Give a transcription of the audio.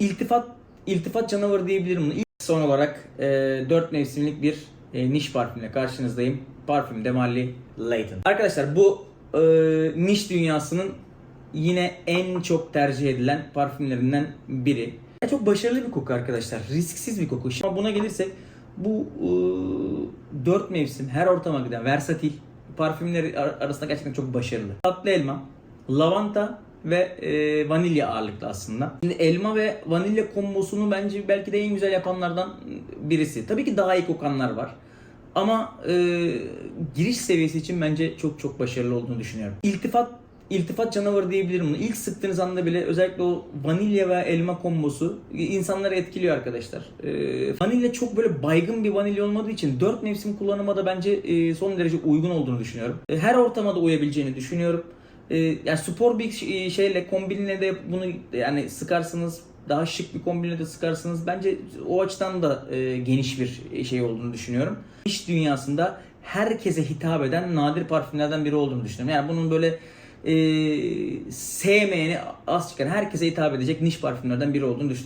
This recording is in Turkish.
İltifat, iltifat canavarı diyebilirim bunu. İlk son olarak e, 4 mevsimlik bir e, niş parfümle karşınızdayım. Parfüm Demarli Layton. Arkadaşlar bu e, niş dünyasının yine en çok tercih edilen parfümlerinden biri. Ya Çok başarılı bir koku arkadaşlar. Risksiz bir koku. Ama buna gelirsek bu e, 4 mevsim her ortama giden versatil parfümleri ar- arasında gerçekten çok başarılı. Tatlı elma, lavanta ve e, vanilya ağırlıklı aslında. Şimdi elma ve vanilya kombosunu bence belki de en güzel yapanlardan birisi. Tabii ki daha iyi kokanlar var. Ama e, giriş seviyesi için bence çok çok başarılı olduğunu düşünüyorum. İltifat iltifat canavarı diyebilirim bunu. İlk sıktığınız anda bile özellikle o vanilya ve elma kombosu insanları etkiliyor arkadaşlar. E, vanilya çok böyle baygın bir vanilya olmadığı için 4 mevsim kullanıma da bence e, son derece uygun olduğunu düşünüyorum. E, her ortama da uyabileceğini düşünüyorum. E, yani spor bir ş- şeyle kombinle de bunu yani sıkarsınız daha şık bir kombinle de sıkarsınız. Bence o açıdan da e, geniş bir şey olduğunu düşünüyorum. İş dünyasında herkese hitap eden nadir parfümlerden biri olduğunu düşünüyorum. Yani bunun böyle e, sevmeyeni az çıkan herkese hitap edecek niş parfümlerden biri olduğunu düşünüyorum.